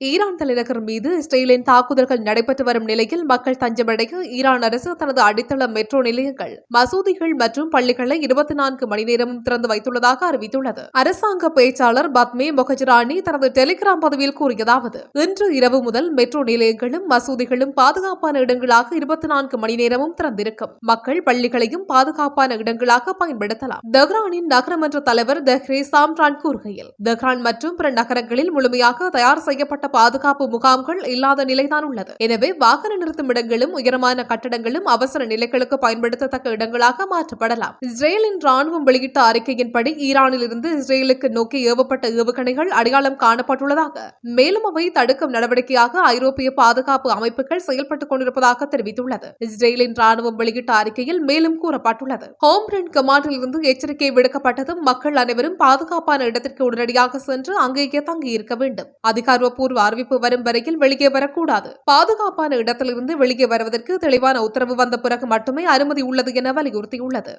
Iran தலைநகர் மீது இஸ்ரேலின் தாக்குதல்கள் நடைபெற்று வரும் நிலையில் மக்கள் தஞ்சமடைய ஈரான் அரசு தனது அடித்தள மெட்ரோ நிலையங்கள் மசூதிகள் மற்றும் பள்ளிகளை இருபத்தி நான்கு மணி நேரமும் திறந்து வைத்துள்ளதாக அறிவித்துள்ளது. அரசாங்க பேச்சாளர் பத்மே மொஹஜரானி தனது டெலிகிராம் பதிவில் கூறியதாவது இன்று இரவு முதல் மெட்ரோ நிலையங்களும் மசூதிகளும் பாதுகாப்பான இடங்களாக இருபத்தி நான்கு மணி நேரமும் திறந்திருக்கும். மக்கள் பள்ளிகளையும் பாதுகாப்பான இடங்களாக பயன்படுத்தலாம். தெஹ்ரானின் நகரமன்ற தலைவர் தெஹ்ரே சாம்ரான் கூறுகையில் தெஹ்ரான் மற்றும் பிற நகரங்களில் முழுமையாக தயார் செய்யப்பட்ட பாதுகாப்பு முகாம்கள் இல்லாத நிலைதான் உள்ளது. எனவே வாகன நிறுத்தும் இடங்களும் உயரமான கட்டடங்களும் அவசர நிலைகளுக்கு பயன்படுத்தத்தக்க இடங்களாக மாற்றப்படலாம். இஸ்ரேலின் ராணுவம் வெளியிட்ட அறிக்கையின்படி ஈரானில் இருந்து இஸ்ரேலுக்கு நோக்கி ஏவப்பட்ட ஏவுகணைகள் அடையாளம் காணப்பட்டுள்ளதாக மேலும் அவை தடுக்கும் நடவடிக்கையாக ஐரோப்பிய பாதுகாப்பு அமைப்புகள் செயல்பட்டுக் கொண்டிருப்பதாக தெரிவித்துள்ளது. இஸ்ரேலின் ராணுவம் வெளியிட்ட அறிக்கையில் மேலும் கூறப்பட்டுள்ளது. ஹோம் கமாண்டில் இருந்து எச்சரிக்கை விடுக்கப்பட்டதும் மக்கள் அனைவரும் பாதுகாப்பான இடத்திற்கு உடனடியாக சென்று அங்கேயே தங்கியிருக்க வேண்டும். அதிகாரப்பூர்வ அறிவிப்பு வரும் வரையில் வெளியே வரக்கூடாது. பாதுகாப்பான இடத்திலிருந்து வெளியே வருவதற்கு தெளிவான உத்தரவு வந்த பிறகு மட்டுமே அனுமதி உள்ளது என வலியுறுத்தியுள்ளது.